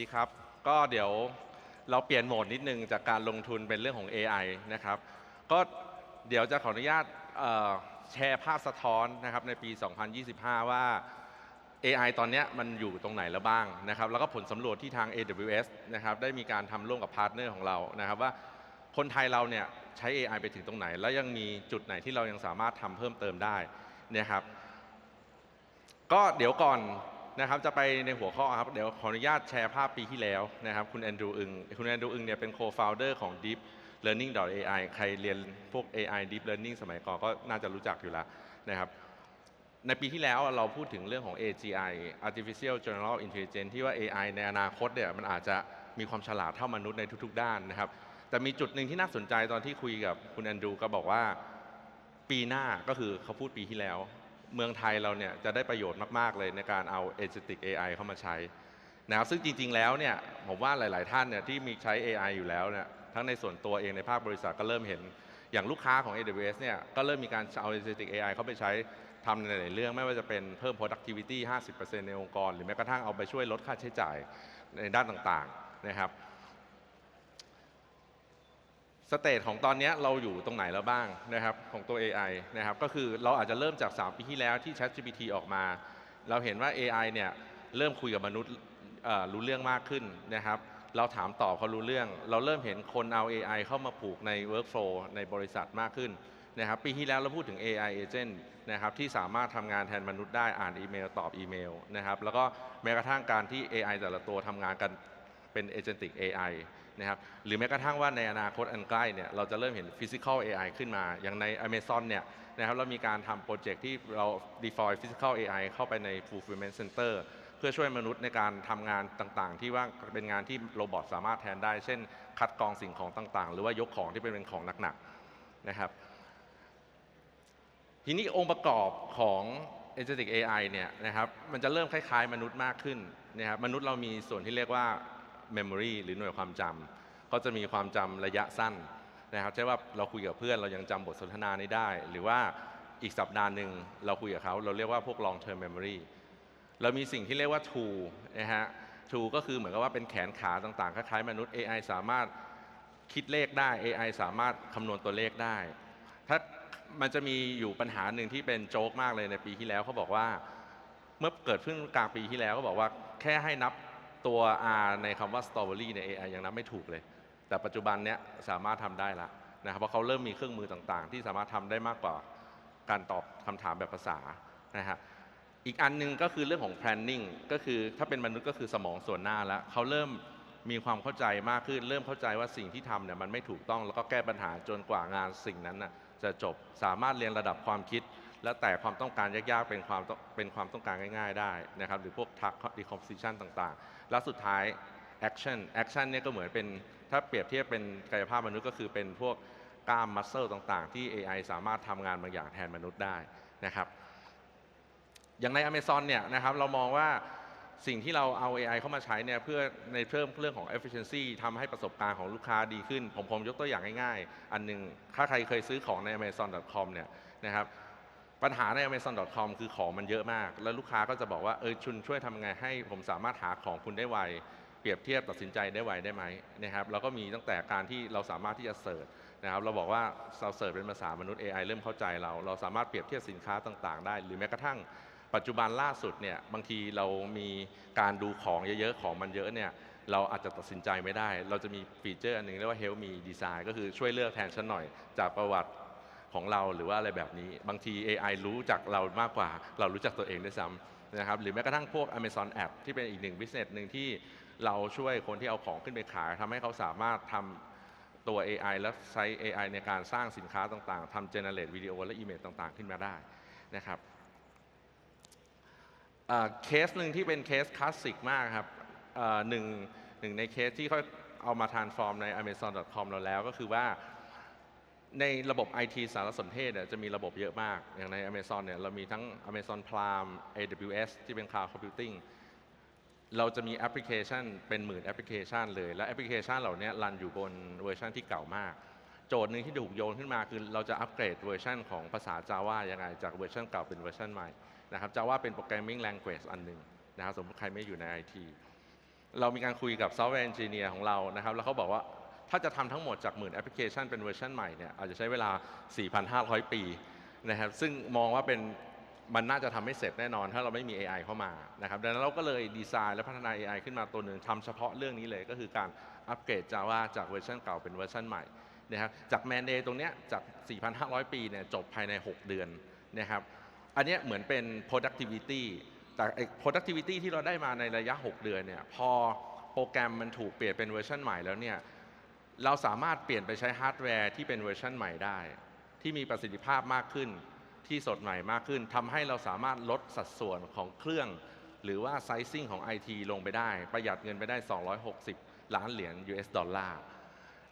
ดีครับ ก็เดี๋ยวเราเปลี่ยนโหมดนิดนึงจากการลงทุนเป็นเรื่องของ AI นะครับ ก็เดี๋ยวจะขออนุญาตแชร์ภาพสะท้อนนะครับในปี 2025 ว่า AI ตอนนี้มันอยู่ตรงไหนแล้วบ้างนะครับ แล้วก็ผลสำรวจที่ทาง AWS นะครับได้มีการทำร่วมกับพาร์ทเนอร์ของเรานะครับว่าคนไทยเราเนี่ยใช้ AI ไปถึงตรงไหน แล้วยังมีจุดไหนที่เรายังสามารถทำเพิ่มเติมได้นะครับ ก็เดี๋ยวก่อน นะครับจะไปในหัวข้อครับเดี๋ยวขออนุญาตแชร์ภาพปีที่แล้วนะครับคุณแอนดรูอึงคุณแอนดรูอึงเนี่ยเป็น co-founder ของ Deep Learning.ai ใครเรียนพวก AI Deep Learning สมัยก่อนก็น่าจะรู้จักอยู่ล้วนะครับในปีที่แล้วเราพูดถึงเรื่องของ AGI Artificial General Intelligence ที่ว่า AI ในอนาคตเนี่ยมันอาจจะมีความฉลาดเท่ามนุษย์ในทุก ๆ ด้านนะครับ แต่มีจุดหนึ่งที่น่าสนใจตอนที่คุยกับคุณแอนดรูก็บอกว่าปีหน้าก็คือเขาพูดปีที่แล้ว เมืองไทยเราเนี่ยจะได้ประโยชน์มาก ๆ เลยในการเอา Agentic AI เข้ามาใช้นะครับซึ่งจริง ๆ แล้วเนี่ยผมว่าหลาย ๆ ท่านเนี่ยที่มีใช้ AI อยู่แล้วเนี่ยทั้งในส่วนตัวเองในภาคบริษัทก็เริ่มเห็นอย่างลูกค้าของ AWS เนี่ยก็เริ่มมีการเอา Agentic AI เข้าไปใช้ทำในหลายๆเรื่องไม่ว่าจะเป็นเพิ่ม productivity 50%ในองค์กร หรือแม้กระทั่งเอาไปช่วยลดค่าใช้จ่ายในด้านต่าง ๆ นะครับ สเตจของตอนนี้เราอยู่ตรงไหนแล้วบ้างนะครับของตัว AI นะครับก็คือเราอาจจะเริ่มจาก 3 ปีที่แล้วที่ ChatGPT ออกมา เราเห็นว่า AI เนี่ยเริ่มคุยกับมนุษย์รู้เรื่องมากขึ้นนะครับ เราถามตอบเขารู้เรื่อง เราเริ่มเห็นคนเอา AI เข้ามาผูกใน workflow ในบริษัทมากขึ้นนะครับปีที่แล้วเราพูดถึง AI agent นะครับที่สามารถทำงานแทนมนุษย์ได้อ่านอีเมล ตอบอีเมลนะครับแล้วก็แม้กระทั่งการที่ AI แต่ละตัวทำงานกันเป็น agentic AI นะครับหรือแม้กระทั่งว่าในอนาคตอันใกล้เนี่ยเราจะเริ่มเห็น physical AI ขึ้นมา อย่างใน Amazon เนี่ยนะครับเรามีการทำโปรเจกต์ที่เรา deploy physical AI เข้าไปใน fulfillment center เพื่อช่วยมนุษย์ในการทำงานต่างๆ ที่ว่าเป็นงานที่โรบอทสามารถแทนได้ เช่น คัดกรองสิ่งของต่างๆ หรือว่ายกของที่เป็นของหนักๆนะครับทีนี้องค์ประกอบของ agentic AI เนี่ยนะครับมันจะเริ่มคล้ายๆ มนุษย์มากขึ้นนะครับมนุษย์เรามีส่วนที่เรียกว่า memory หรือหน่วยความจำก็จะมีความจำระยะสั้นนะครับใช่ว่าเราคุยกับเพื่อนเรายังจำบทสนทนานี้ได้ หรือว่าอีกสัปดาห์หนึ่งเราคุยกับเขาเราเรียกว่าพวก long term memory เรามีสิ่งที่เรียกว่า tool นะฮะ tool ก็คือเหมือนกับว่าเป็นแขนขาต่างๆ คล้ายๆมนุษย์ AI สามารถคิดเลขได้ AI สามารถคำนวณตัวเลขได้ ถ้ามันจะมีอยู่ปัญหาหนึ่งที่เป็นโจ๊กมากเลยในปีที่แล้วเขาบอกว่า เมื่อเกิดขึ้นกลางปีที่แล้วก็บอกว่าแค่ให้นับ ตัว R ในคำว่า strawberry ใน AI ยังนับไม่ถูกเลย แต่ปัจจุบันเนี้ยสามารถทำได้ละนะครับเพราะเขาเริ่มมีเครื่องมือต่างๆ ที่สามารถทำได้มากกว่าการตอบคำถามแบบภาษานะฮะอีกอันหนึงก็คือเรื่องของ planning ก็คือถ้าเป็นมนุษย์ก็คือสมองส่วนหน้าแล้วเขาเริ่มมีความเข้าใจมากขึ้น เริ่มเข้าใจว่าสิ่งที่ทำเนี่ยมันไม่ถูกต้อง แล้วก็แก้ปัญหาจนกว่างานสิ่งนั้นน่ะจะจบสามารถเรียนระดับความคิด และแต่ความต้องการยากๆ เป็นความเป็นความต้องการง่ายๆ ได้นะครับ หรือพวกทัก decomposition ต่างๆ แล้วสุดท้าย action action เนี่ยก็เหมือนเป็นถ้าเปรียบเทียบเป็นกายภาพมนุษย์ก็คือเป็นพวกกล้าม muscle ต่างๆ ที่ AI สามารถทำงานบางอย่างแทนมนุษย์ได้นะครับ อย่างใน Amazon เนี่ยนะครับเรามองว่าสิ่งที่เราเอา AI เข้ามาใช้เนี่ยเพื่อในเพิ่มเรื่องของ efficiency ทำให้ประสบการณ์ของลูกค้าดีขึ้น ผมผมยกตัวอย่างง่ายๆ อันหนึงถ้าใครเคยซื้อของใน amazon.com เนี่ยนะครับ ปัญหาใน amazon.com คือของมันเยอะมาก แล้วลูกค้าก็จะบอกว่า เออชุนช่วยทำไงให้ผมสามารถหาของคุณได้ไว เปรียบเทียบตัดสินใจได้ไวได้ไหมนะครับแล้วก็มีตั้งแต่การที่เราสามารถที่จะเสิร์ชนะครับเราบอกว่าเราเสิร์ชเป็นภาษามนุษย์ AI เริ่มเข้าใจเรา เราสามารถเปรียบเทียบสินค้าต่างๆ ได้ หรือแม้กระทั่งปัจจุบันล่าสุดเนี่ยบางทีเรามีการดูของเยอะๆของมันเยอะเนี่ยเราอาจจะตัดสินใจไม่ได้ เราจะมีฟีเจอร์อันหนึงเรียกว่า Help Me Design ก็คือช่วยเลือกแทนฉันหน่อยจากประวัติ ของเราหรือว่าอะไรแบบนี้ บางที AI รู้จักเรามากกว่า เรารู้จักตัวเองด้วยซ้ำนะครับหรือแม้กระทั่งพวก Amazon App ที่เป็นอีกหนึ่ง business หนึ่งที่เราช่วยคนที่เอาของขึ้นไปขายทำให้เขาสามารถทำตัว AI และใช้ AI ในการสร้างสินค้าต่างๆทำ generate วิดีโอและอีเมลต่างๆ ขึ้นมาได้นะครับเคสหนึ่งที่เป็นเคสคลาสสิกมากครับหนึ่งหนึ่งในเคสที่เขาเอามา transform ใน amazon.com เราแล้วก็คือว่า ในระบบ IT สารสนเทศจะมีระบบเยอะมาก อย่างใน Amazon เนี่ยเรามีทั้ง Amazon Prime AWS ที่เป็น Cloud Computing เราจะมีแอปพลิเคชันเป็นหมื่นแอปพลิเคชันเลย และแอปพลิเคชันเหล่านี้รันอยู่บนเวอร์ชันที่เก่ามาก โจทย์หนึ่งที่ถูกโยนขึ้นมาคือเราจะอัปเกรดเวอร์ชันของภาษา Java ยังไง จากเวอร์ชันเก่าเป็นเวอร์ชันใหม่นะครับ Java เป็น programming language อันหนึ่งนะครับสมมติใครไม่อยู่ใน IT เรามีการคุยกับซอฟต์แวร์เอนจิเนียร์ของเรานะครับแล้วเขาบอกว่า ถ้าจะทำทั้งหมดจากหมื่นแอปพลิเคชันเป็นเวอร์ชันใหม่เนี่ยอาจจะใช้เวลา 4,500 ปีนะครับซึ่งมองว่าเป็นมันน่าจะทำไม่เสร็จแน่นอน ถ้าเราไม่มี AI เข้ามานะครับดังนั้นเราก็เลยดีไซน์และพัฒนา AI ขึ้นมาตัวหนึ่งทำเฉพาะเรื่องนี้เลยก็คือการอัปเกรด Java จากเวอร์ชันเก่าเป็นเวอร์ชันใหม่นะครับจากแมนเดย์ตรงเนี้ยจาก 4,500 ปีเนี่ยจบภายใน 6 เดือนนะครับอันเนี้ยเหมือนเป็น productivity แต่ productivity ที่เราได้มาในระยะ 6 เดือนเนี่ยพอโปรแกรมมันถูกเปลี่ยนเป็นเวอร์ชันใหม่แล้วเนี่ย เราสามารถเปลี่ยนไปใช้ฮาร์ดแวร์ที่เป็นเวอร์ชันใหม่ได้ ที่มีประสิทธิภาพมากขึ้น ที่สดใหม่มากขึ้นทำให้เราสามารถลดสัดส่วนของเครื่อง หรือว่าไซซิ่งของ IT ลงไปได้ ประหยัดเงินไปได้ 260 ล้านเหรียญ US ดอลลาร์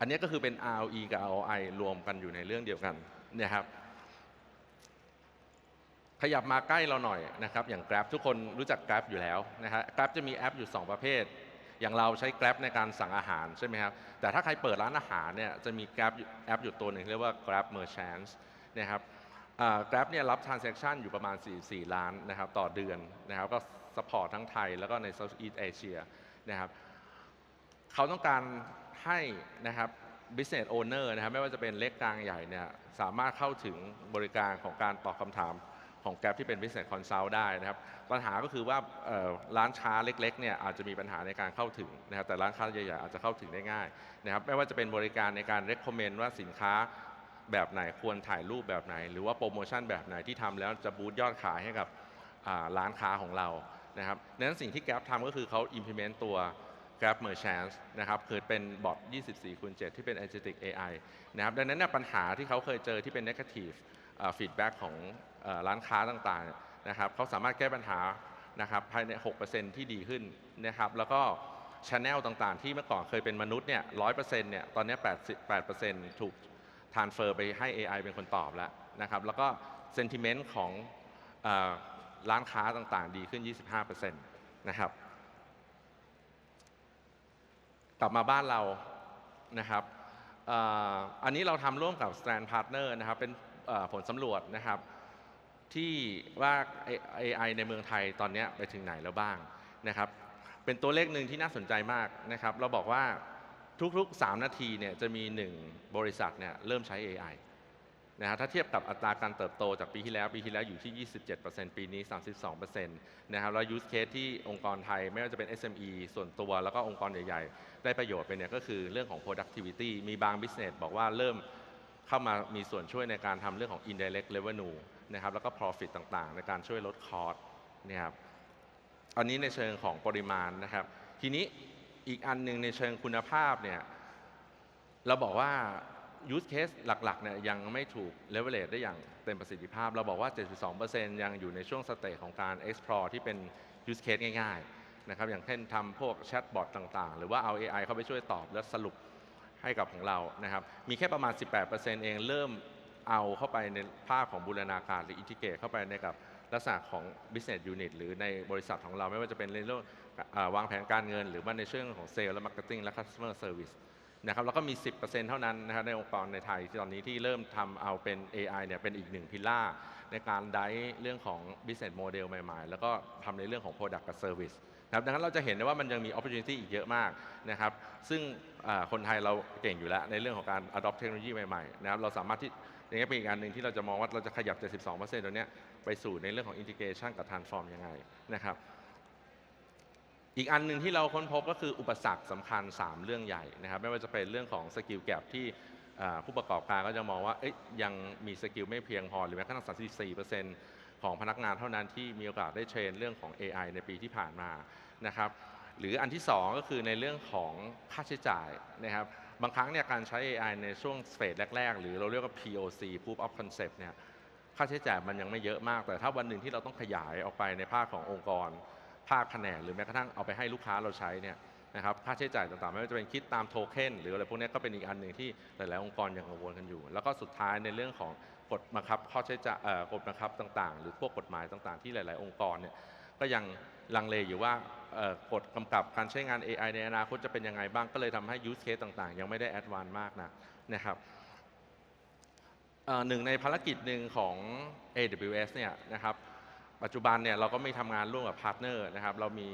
อันนี้ก็คือเป็น ROE กับ ROI รวมกันอยู่ในเรื่องเดียวกันเนี่ยครับขยับมาใกล้เราหน่อยนะครับอย่าง Grab ทุกคนรู้จัก Grab อยู่แล้วนะฮะ Grab จะมีแอปอยู่ 2 ประเภท อย่างเราใช้ Grab ในการสั่งอาหารใช่ไหมครับ แต่ถ้าใครเปิดร้านอาหารเนี่ยจะมี Grab แอปอยู่ตัวหนึ่งเรียกว่า Grab Merchants นะครับ Grab เนี่ยรับ transaction อยู่ประมาณ 44 ล้านนะครับต่อเดือนนะครับก็ support ทั้งไทยแล้วก็ใน Southeast Asia นะครับเขาต้องการให้นะครับ business owner นะครับไม่ว่าจะเป็นเล็กกลางใหญ่เนี่ยสามารถเข้าถึงบริการของการตอบคำถาม ของแกร็บที่เป็น business consult ได้นะครับปัญหาก็คือว่าร้านค้าเล็กๆเนี่ยอาจจะมีปัญหาในการเข้าถึงนะครับแต่ร้านค้าใหญ่ๆอาจจะเข้าถึงได้ง่ายนะครับไม่ว่าจะเป็นบริการในการ recommend ว่าสินค้าแบบไหนควรถ่ายรูปแบบไหน หรือว่าโปรโมชั่นแบบไหนที่ทำแล้วจะบูตยอดขายให้กับร้านค้าของเรานะครับดังนั้นสิ่งที่แกร็บทำก็คือเขา implement ตัว Grab Merchants นะครับคือเป็นบอท 24คูณ7ที่เป็น Agentic AI นะครับดังนั้นเนยปัญหาที่เขาเคยเจอที่เป็น negative อ่า feedback ของร้านค้าต่างๆนะครับเขาสามารถแก้ปัญหานะครับภายใน 6%ที่ดีขึ้นนะครับแล้วก็ชแนลต่างๆ ที่เมื่อก่อนเคยเป็นมนุษย์เนี่ย100%เปอร์เซ็นต์เนี่ยตอนนี้ย88%ถูก transfer ไปให้ AI เป็นคนตอบแล้วนะครับแล้วก็ sentiment ของร้านค้าต่างๆ ดีขึ้น 25%นะครับกลับมาบ้านเรานะครับอันนี้เราทำร่วมกับ Strand Partner นะครับเป็น ผลสำรวจนะครับ ที่ว่า AI ในเมืองไทยตอนนี้ไปถึงไหนแล้วบ้างนะครับ เป็นตัวเลขหนึ่งที่น่าสนใจมากนะครับ เราบอกว่าทุกๆ 3 นาทีเนี่ยจะมี 1 บริษัทเนี่ยเริ่มใช้ AI นะฮะถ้าเทียบกับอัตราการเติบโตจากปีที่แล้ว ปีที่แล้วอยู่ที่ 27%ปีนี้ 32%นะครับแล้ว use case ที่องค์กรไทยไม่ว่าจะเป็น SME ส่วนตัวแล้วก็องค์กรใหญ่ ๆ ได้ประโยชน์ไปเนี่ยก็คือเรื่องของ productivity มีบาง business บอกว่าเริ่ม เข้ามามีส่วนช่วยในการทำเรื่องของ indirect revenue นะครับแล้วก็ profit ต่างๆ ในการช่วยลด cost นะครับอันนี้ในเชิงของปริมาณนะครับ ทีนี้อีกอันหนึ่งในเชิงคุณภาพเนี่ยเราบอกว่า use case หลักๆเนี่ยยังไม่ถูก leverage ได้อย่างเต็มประสิทธิภาพ เราบอกว่า 72%ยังอยู่ในช่วงสเตจของการ explore ที่เป็น use case ง่ายๆนะครับอย่างเช่นทำพวกแชทบอทต่างๆ หรือว่าเอา AI เข้าไปช่วยตอบและสรุป ให้กับของเรานะครับ มีแค่ประมาณ 18%เองเริ่มเอาเข้าไปในภาพของบูรณาการหรืออินทิเกตเข้าไปในกับลักษณะของ business unit หรือในบริษัทของเราไม่ว่าจะเป็นเรื่องวางแผนการเงิน หรือว่าในเชิงของเซลล์และ marketing และ customer service นะครับแล้วก็มี 10%เท่านั้นนะครับในองค์กรในไทยที่ตอนนี้ที่เริ่มทำเอาเป็น AI เนี่ยเป็นอีกหนึ่งพิล่าในการได้เรื่องของ business model ใหม่ๆ แล้วก็ทำในเรื่องของ product กับ service นะครับดังนั้นเราจะเห็นได้ว่ามันยังมี opportunity อีกเยอะมากนะครับซึ่งคนไทยเราเก่งอยู่แล้ว ในเรื่องของการ adopt เทคโนโลยีใหม่ๆนะครับเราสามารถที่อย่างนี้เป็นอีกอันหนึ่งที่เราจะมองว่าเราจะขยับ 72%ตัวเนี้ยไปสู่ในเรื่องของ integration กับ transform ยังไงนะครับ อีกอันหนึ่งที่เราค้นพบก็คืออุปสรรคสำคัญ 3 เรื่องใหญ่นะครับ ไม่ว่าจะเป็นเรื่องของสกิลแกรที่ผู้ประกอบการก็จะมองว่ายยังมีสกิลไม่เพียงพอหรือแม้กระทั่ง34%ของพนักงานเท่านั้นที่มีโอกาสได้เทรนเรื่องของ AI ในปีที่ผ่านมานะครับหรืออันที่ 2 ก็คือในเรื่องของค่าใช้จ่ายนะครับบางครั้งเนี่ยการใช้ AI ในช่วงเฟสแรก ๆ หรือเราเรียกว่า POC Proof of Concept เนี่ยค่าใช้จ่ายมันยังไม่เยอะมาก แต่ถ้าวันหนึ่งที่เราต้องขยายออกไปในภาคขององค์กร ภาคแผนกหรือแม้กระทั่งเอาไปให้ลูกค้าเราใช้เนี่ยนะครับค่าใช้จ่ายต่างๆ ไม่ว่าจะเป็นคิดตามโทเค็นหรืออะไรพวกนี้ก็เป็นอีกอันหนึ่งที่หลายๆ องค์กรยังกังวลกันอยู่ แล้วก็สุดท้ายในเรื่องของกฎบังคับข้อใช้จ่ายกฎบังคับต่างๆ หรือพวกกฎหมายต่างๆ ที่หลาย ๆ องค์กรเนี่ยก็ยังลังเลอยู่ว่ากฎกำกับการใช้งาน AI ในอนาคตจะเป็นยังไงบ้างก็เลยทำให้ use case ต่างๆ ยังไม่ได้แอดวานมากนะนะครับหนึ่งในภารกิจหนึ่งของ AWS เนี่ยนะครับ ปัจจุบันเนี่ยเราก็ไมีทำงานร่วมกับพาร์ทเนอร์นะครับ เรามี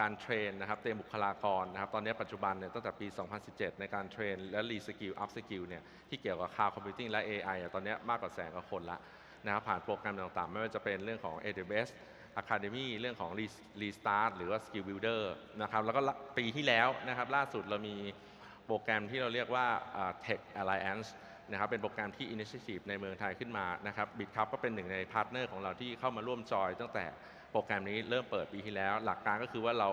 การเทรนนะครับเตรียมบุคลากรนะครับ ตอนนี้ปัจจุบันเนี่ยตั้งแต่ปี 2017 ในการเทรน และรีสกิลอัพสกิลเนี่ยที่เกี่ยวกับ Cloud Computing และ AI อะตอนนี้มากกว่าแสนกว่าคนละนะครับผ่านโปรแกรมต่างๆ ไม่ว่าจะเป็นเรื่องของ AWS Academy เรื่องของ Restart หรือว่า Skill Builder นะครับแล้วก็ปีที่แล้วนะครับล่าสุดเรามีโปรแกรมที่เราเรียกว่า Tech Alliance นะครับเป็นโปรแกรมที่ Initiative ในเมืองไทยขึ้นมานะครับบิ c ครับก็เป็นหนึ่งในพาร์ทเนอร์ของเราที่เข้ามาร่วมจอย ตั้งแต่โปรแกรมนี้เริ่มเปิดปีที่แล้ว หลักการก็คือว่าเรา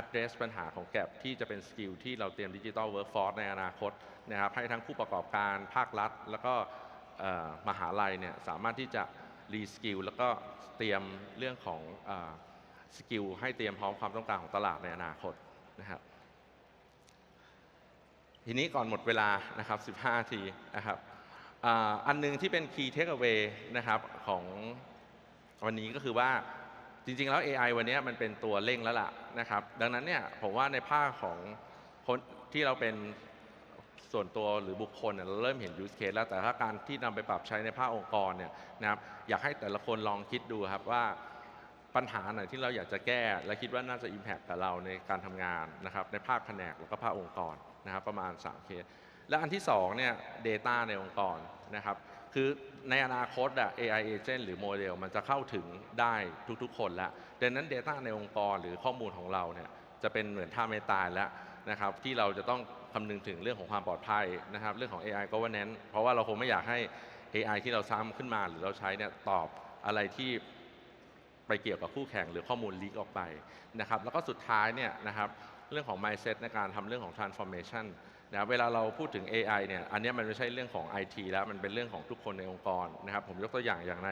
address ปัญหาของแก p ที่จะเป็นสกิลที่เราเตรียมดิจิ t a ลเวิร์กฟอร์ในอนาคตนะครับให้ทั้งผู้ประกอบการภาครัฐ แล้วก็มหาลัยเนี่ยสามารถที่จะรีสกิลแล้วก็เตรียมเรื่องของสกิลให้เตรียมพร้อมความต้องการของตลาดในอนาคตนะครับ ทีนี้ก่อนหมดเวลานะครับ 15นาทีนะครับอันหนึงที่เป็น key takeaway นะครับของวันนี้ก็คือว่าจริง ๆ แล้ว AI วันนี้มันเป็นตัวเร่งแล้วล่ะนะครับ ดังนั้นเนี่ยผมว่าในภาคของคนที่เราเป็นส่วนตัวหรือบุคคลเนี่ยเราเริ่มเห็น use case แล้วแต่ถ้าการที่นำไปปรับใช้ในภาคองค์กรเนี่ยนะครับอยากให้แต่ละคนลองคิดดูครับว่า ปัญหาไหนที่เราอยากจะแก้ และคิดว่าน่าจะ impact กับเราในการทำงานนะครับในภาคแผนกแล้วก็ภาคองค์กรนะครับประมาณ 3 เคส และอันที่2เนี่ย data ในองค์กรนะครับคือในอนาคตอะ AI agent หรือโมเดลมันจะเข้าถึงได้ทุกๆ คนแล้วดังนั้น data ในองค์กรหรือข้อมูลของเราเนี่ยจะเป็นเหมือนท่าไม่ตายแล้วนะครับที่เราจะต้องคำนึงถึงเรื่องของความปลอดภัยนะครับเรื่องของ AI governance เพราะว่าเราคงไม่อยากให้ AI ที่เราสร้างขึ้นมาหรือเราใช้เนี่ยตอบอะไรที่ ไปเกี่ยวกับคู่แข่งหรือข้อมูลลีกออกไปนะครับแล้วก็สุดท้ายเนี่ยนะครับเรื่องของ mindset ในการทำเรื่องของ transformation นะเวลาเราพูดถึง AI เนี่ยอันนี้มันไม่ใช่เรื่องของ IT แล้วมันเป็นเรื่องของทุกคนในองค์กรนะครับผมยกตัวอย่างอย่างใน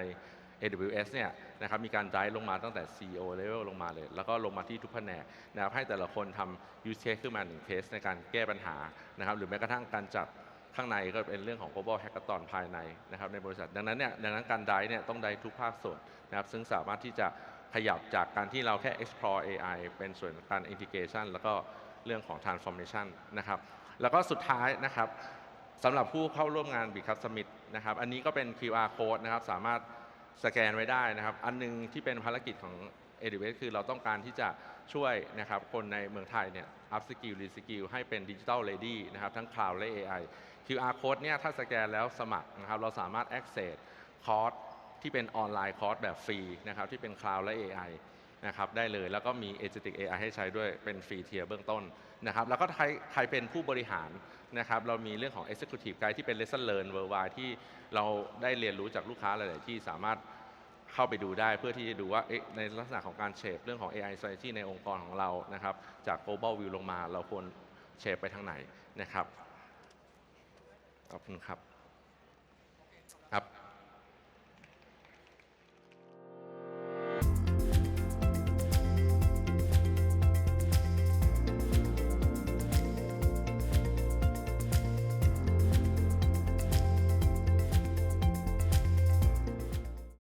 AWS เนี่ยนะครับมีการ drive ลงมาตั้งแต่ CEO level ลงมาเลย แล้วก็ลงมาที่ทุกแผนกนะครับให้แต่ละคนทำ use case ขึ้นมาหนึ่ง case ในการแก้ปัญหานะครับหรือแม้กระทั่งการจัด ข้างในก็เป็นเรื่องของ global hackathon ภายในนะครับในบริษัท ดังนั้นเนี่ยดังนั้นการได้เนี่ยต้องได้ทุกภาคส่วนนะครับซึ่งสามารถที่จะขยับจากการที่เราแค่ explore AI เป็นส่วนการ integration แล้วก็เรื่องของ transformation นะครับแล้วก็สุดท้ายนะครับสำหรับผู้เข้าร่วมงาน b i Cup Summit นะครับอันนี้ก็เป็น QR code นะครับสามารถสแกนไว้ได้นะครับ อันหนึงที่เป็นภารกิจของ AWS คือเราต้องการที่จะ ช่วยนะครับคนในเมืองไทยเนี่ย up skill re skill ให้เป็น digital ready นะครับทั้ง cloud และ AI QR code เนี่ยถ้าสแกนแล้วสมัครนะครับเราสามารถ access คอร์สที่เป็นออนไลน์คอร์สแบบฟรีนะครับที่เป็น cloud และ AI นะครับได้เลยแล้วก็มี agentic AI ให้ใช้ด้วยเป็นฟรีเทียร์เบื้องต้นนะครับแล้วก็ใครใครเป็นผู้บริหารนะครับเรามีเรื่องของ executive guide ที่เป็น lesson learn worldwide ที่เราได้เรียนรู้จากลูกค้าหลาย ๆ ที่สามารถ เข้าไปดูได้เพื่อที่จะดูว่าในลักษณะของการเชฟเรื่องของ AI strategy ในองค์กรของเรานะครับ จาก global view ลงมาเราควรเชฟไปทางไหนนะครับ ขอบคุณครับ